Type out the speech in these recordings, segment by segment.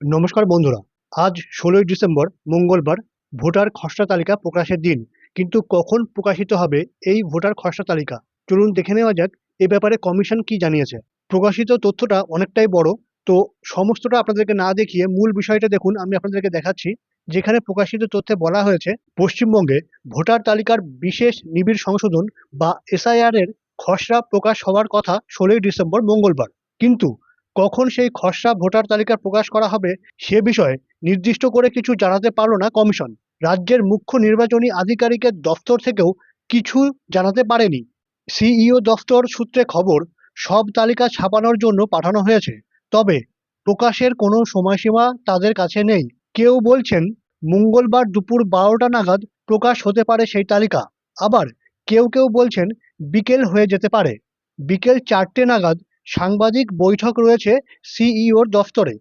নমস্কার বন্ধুরা, আজ ষোলোই ডিসেম্বর, মঙ্গলবার, ভোটার খসড়া তালিকা প্রকাশের দিন। কিন্তু কখন প্রকাশিত হবে এই ভোটার খসড়া তালিকা? চলুন দেখে নেওয়া যাক, এ ব্যাপারে কমিশন কি জানিয়েছে? প্রকাশিত তথ্যটা অনেকটাই বড়, তো সমস্তটা আপনাদেরকে না দেখিয়ে মূল বিষয়টা দেখুন, আমি আপনাদেরকে দেখাচ্ছি। যেখানে প্রকাশিত তথ্যে বলা হয়েছে, পশ্চিমবঙ্গে ভোটার তালিকার বিশেষ নিবিড় সংশোধন বা এসআইআর এর খসড়া প্রকাশ হওয়ার কথা ষোলোই ডিসেম্বর, মঙ্গলবার। কিন্তু কখন সেই খসড়া ভোটার তালিকা প্রকাশ করা হবে সে বিষয়ে নির্দিষ্ট করে কিছু জানাতে পারল না কমিশন। রাজ্যের মুখ্য নির্বাচনী আধিকারিকের দফতর থেকেও কিছু জানাতে পারেনি। সিইও দফতর সূত্রে খবর, সব তালিকা ছাপানোর জন্য পাঠানো হয়েছে, তবে প্রকাশের কোনো সময়সীমা তাদের কাছে নেই। কেউ বলছেন, মঙ্গলবার দুপুর বারোটা নাগাদ প্রকাশ হতে পারে সেই তালিকা। আবার কেউ কেউ বলছেন, বিকেল হয়ে যেতে পারে। বিকেল চারটে নাগাদ সাংবাদিক বৈঠক রয়েছে সিইওর দফতরে।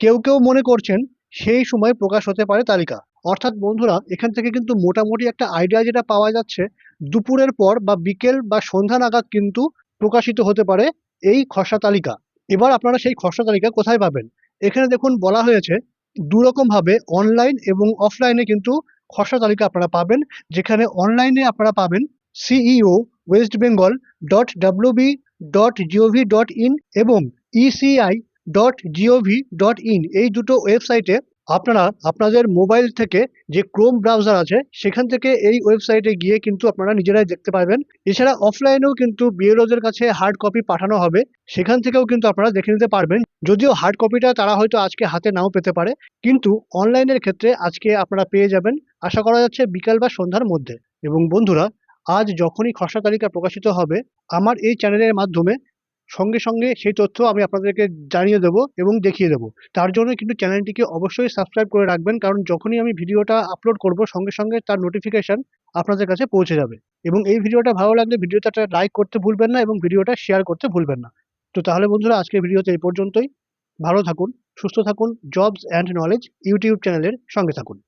কেউ কেউ মনে করছেন সেই সময় প্রকাশ হতে পারে তালিকা। অর্থাৎ বন্ধুরা, এখান থেকে কিন্তু মোটামুটি একটা আইডিয়া যেটা পাওয়া যাচ্ছে, দুপুরের পর বা বিকেল বা সন্ধ্যা নাগাদ কিন্তু প্রকাশিত হতে পারে এই খসড়া তালিকা। এবার আপনারা সেই খসড়া তালিকা কোথায় পাবেন? এখানে দেখুন বলা হয়েছে দুরকম ভাবে অনলাইন এবং অফলাইনে কিন্তু খসড়া তালিকা আপনারা পাবেন, যেখানে অনলাইনে আপনারা পাবেন CEO West Bengal dot WB dot GOV dot in এবং ECI dot GOV dot in এই দুটো ওয়েবসাইটে আপনারা আপনাদের মোবাইল থেকে যে ক্রোম ব্রাউজার আছে, সেখান থেকে এই ওয়েবসাইটে গিয়ে কিন্তু আপনারা নিজেরাই দেখতে পাবেন এছাড়া অফলাইনেও কিন্তু বিএলওদের কাছে হার্ড কপি পাঠানো হবে, সেখান থেকেও কিন্তু আপনারা দেখে নিতে পারবেন। যদিও হার্ড কপিটা তারা হয়তো আজকে হাতে নাও পেতে পারে, কিন্তু অনলাইনের ক্ষেত্রে আজকে আপনারা পেয়ে যাবেন। আশা করা যাচ্ছে বিকাল বা সন্ধ্যার মধ্যে। এবং বন্ধুরা আজ যখনই খসড়া তালিকা প্রকাশিত হবে, আমার এই চ্যানেলের মাধ্যমে সঙ্গে সঙ্গে সেই তথ্য আমি আপনাদেরকে জানিয়ে দেবো এবং দেখিয়ে দেবো। তার জন্য কিন্তু চ্যানেলটিকে অবশ্যই সাবস্ক্রাইব করে রাখবেন, কারণ যখনই আমি ভিডিওটা আপলোড করব, সঙ্গে সঙ্গে তার নোটিফিকেশান আপনাদের কাছে পৌঁছে যাবে। এবং এই ভিডিওটা ভালো লাগলে ভিডিওটা লাইক করতে ভুলবেন না এবং ভিডিওটা শেয়ার করতে ভুলবেন না। তো তাহলে বন্ধুরা, আজকের ভিডিওতে এই পর্যন্তই। ভালো থাকুন, সুস্থ থাকুন জবস অ্যান্ড নলেজ ইউটিউব চ্যানেলের সঙ্গে থাকুন।